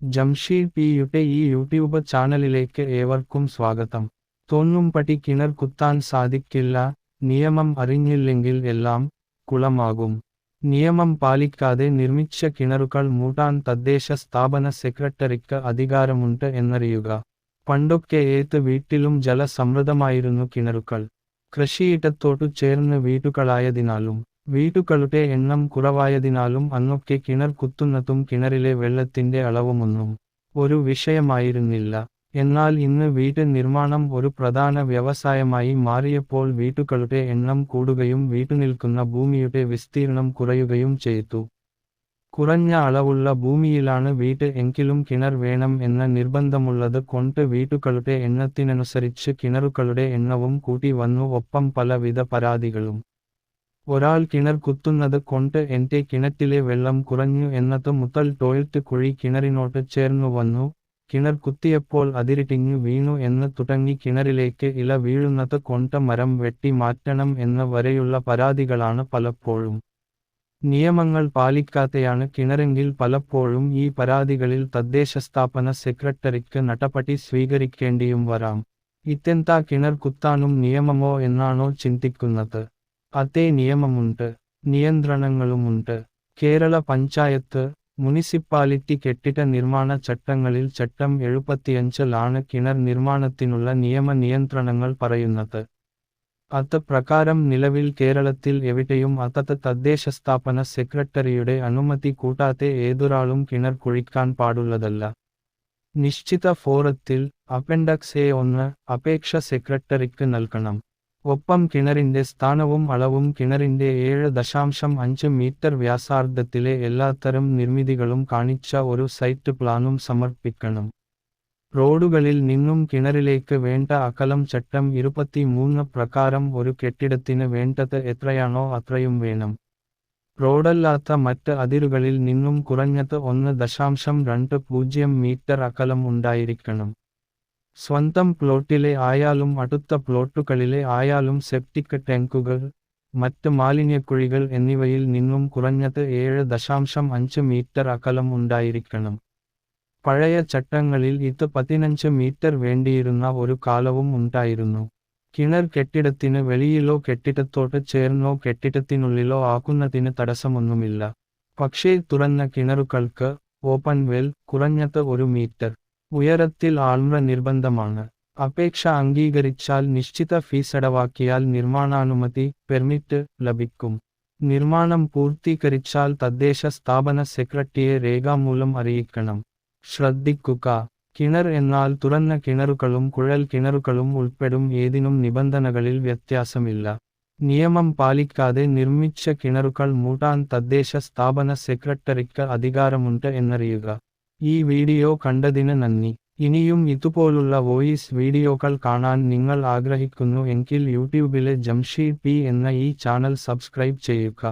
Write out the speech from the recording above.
ജംഷീദ് പിയുടെ ഈ യൂട്യൂബ് ചാനലിലേക്ക് ഏവർക്കും സ്വാഗതം. തോന്നുംപടി കിണർ കുത്താൻ സാധിക്കില്ല നിയമം അറിഞ്ഞില്ലെങ്കിൽ എല്ലാം കുളമാകും. നിയമം പാലിക്കാതെ നിർമ്മിച്ച കിണറുകൾ മൂടാൻ തദ്ദേശ സ്ഥാപന സെക്രട്ടറിക്ക് അധികാരമുണ്ട് എന്നറിയുക. പണ്ടൊക്കെ ഏത് വീട്ടിലും ജലസമൃദ്ധമായിരുന്നു കിണറുകൾ. കൃഷിയിടത്തോട്ടു ചേർന്ന് വീടുകളായതിനാലും വീടുകളുടെ എണ്ണം കുറവായതിനാലും അന്നൊക്കെ കിണർ കുത്തുന്നതും കിണറിലെ വെള്ളത്തിന്റെ അളവുമൊന്നും ഒരു വിഷയമായിരുന്നില്ല. എന്നാൽ ഇന്ന് വീട് നിർമ്മാണം ഒരു പ്രധാന വ്യവസായമായി മാറിയപ്പോൾ വീട്ടുകളുടെ എണ്ണം കൂടുകയും വീട്ടുനിൽക്കുന്ന ഭൂമിയുടെ വിസ്തീർണം കുറയുകയും ചെയ്തു. കുറഞ്ഞ അളവുള്ള ഭൂമിയിലാണ് വീട് എങ്കിലും കിണർ വേണം എന്ന നിർബന്ധമുള്ളത് കൊണ്ട് വീട്ടുകളുടെ എണ്ണത്തിനനുസരിച്ച് കിണറുകളുടെ എണ്ണവും കൂട്ടി വന്നു ഒപ്പം പലവിധ പരാതികളും. ഒരാൾ കിണർ കുത്തുന്നത് കൊണ്ട് എന്റെ കിണറ്റിലെ വെള്ളം കുറഞ്ഞു എന്നത് മുതൽ ടോയ്ലറ്റ് കുഴി കിണറിനോട്ട് ചേർന്നു വന്നു. കിണർ കുത്തിയപ്പോൾ അതിരിട്ടിഞ്ഞു വീണു എന്ന് തുടങ്ങി കിണറിലേക്ക് ഇല വീഴുന്നത് കൊണ്ട് മരം വെട്ടി മാറ്റണം എന്ന് വരെയുള്ള പരാതികളാണ് പലപ്പോഴും. നിയമങ്ങൾ പാലിക്കാതെയാണ് കിണറെങ്കിൽ പലപ്പോഴും ഈ പരാതികളിൽ തദ്ദേശ സ്ഥാപന സെക്രട്ടറിക്ക് നടപടി സ്വീകരിക്കേണ്ടിയും വരാം. ഇത്തെന്താ കിണർ കുത്താനും നിയമമോ എന്നാണോ ചിന്തിക്കുന്നത്. അതേ നിയമമുണ്ട് നിയന്ത്രണങ്ങളുമുണ്ട്. കേരള പഞ്ചായത്ത് മുനിസിപ്പാലിറ്റി കെട്ടിട നിർമ്മാണ ചട്ടങ്ങളിൽ ചട്ടം എഴുപത്തിയഞ്ചിലാണ് കിണർ നിർമ്മാണത്തിനുള്ള നിയമ നിയന്ത്രണങ്ങൾ പറയുന്നത്. അത് പ്രകാരം നിലവിൽ കേരളത്തിൽ എവിടെയും അതത് തദ്ദേശസ്ഥാപന സെക്രട്ടറിയുടെ അനുമതി കൂട്ടാതെ ഏതൊരാളും കിണർ കുഴിക്കാൻ പാടുള്ളതല്ല. നിശ്ചിത ഫോറത്തിൽ അപ്പൻഡക്സ് എ ഒന്ന് അപേക്ഷ സെക്രട്ടറിക്ക് നൽകണം. ഒപ്പം കിണറിന്റെ സ്ഥാനവും അളവും കിണറിന്റെ ഏഴ് ദശാംശം അഞ്ച് മീറ്റർ വ്യാസാർദ്ധത്തിലെ എല്ലാത്തരം നിർമ്മിതികളും കാണിച്ച ഒരു സൈറ്റ് പ്ലാനും സമർപ്പിക്കണം. റോഡുകളിൽ നിന്നും കിണറിലേക്ക് വേണ്ട അകലം ചട്ടം ഇരുപത്തിമൂന്ന് പ്രകാരം ഒരു കെട്ടിടത്തിന് വേണ്ടത് എത്രയാണോ അത്രയും വേണം. റോഡല്ലാത്ത മറ്റ് അതിരുകളിൽ നിന്നും കുറഞ്ഞത് ഒന്ന് ദശാംശം രണ്ട് പൂജ്യം മീറ്റർ അകലം ഉണ്ടായിരിക്കണം. സ്വന്തം പ്ലോട്ടിലെ ആയാലും അടുത്ത പ്ലോട്ടുകളിലെ ആയാലും സെപ്റ്റിക് ടാങ്കുകൾ മറ്റ് മാലിന്യക്കുഴികൾ എന്നിവയിൽ നിന്നും കുറഞ്ഞത് ഏഴ് ദശാംശം അഞ്ച് മീറ്റർ അകലം ഉണ്ടായിരിക്കണം. പഴയ ചട്ടങ്ങളിൽ ഇത് പതിനഞ്ച് മീറ്റർ വേണ്ടിയിരുന്ന ഒരു കാലവും ഉണ്ടായിരുന്നു. കിണർ കെട്ടിടത്തിന് വെളിയിലോ കെട്ടിടത്തോട്ട് ചേർന്നോ കെട്ടിടത്തിനുള്ളിലോ ആക്കുന്നതിന് തടസ്സമൊന്നുമില്ല. പക്ഷേ തുറന്ന കിണറുകൾക്ക് ഓപ്പൺ വെൽ കുറഞ്ഞത് ഒരു മീറ്റർ. ഉയരത്തിൽ ആൾമ്ര നിർബന്ധമാണ് അപേക്ഷ അംഗീകരിച്ചാൽ നിശ്ചിത ഫീസ് അടവാക്കിയാൽ നിർമ്മാണാനുമതി പെർമിറ്റ് ലഭിക്കും നിർമ്മാണം പൂർത്തീകരിച്ചാൽ തദ്ദേശ സ്ഥാപന സെക്രട്ടറിയെ രേഖാമൂലം അറിയിക്കണം ശ്രദ്ധിക്കുക കിണർ എന്നാൽ തുറന്ന കിണറുകളും കുഴൽ കിണറുകളും ഉൾപ്പെടും ഏതിനും നിബന്ധനകളിൽ വ്യത്യാസമില്ല നിയമം പാലിക്കാതെ നിർമ്മിച്ച കിണറുകൾ മൂടാൻ തദ്ദേശ സ്ഥാപന സെക്രട്ടറിക്ക് അധികാരമുണ്ട് എന്നറിയുക ഈ വീഡിയോ കണ്ടതിന് നന്ദി. ഇനിയും ഇതുപോലുള്ള വോയിസ് വീഡിയോകൾ കാണാൻ നിങ്ങൾ ആഗ്രഹിക്കുന്നു എങ്കിൽ യൂട്യൂബിലെ ജംഷീദ് പി എന്ന ഈ ചാനൽ സബ്സ്ക്രൈബ് ചെയ്യുക.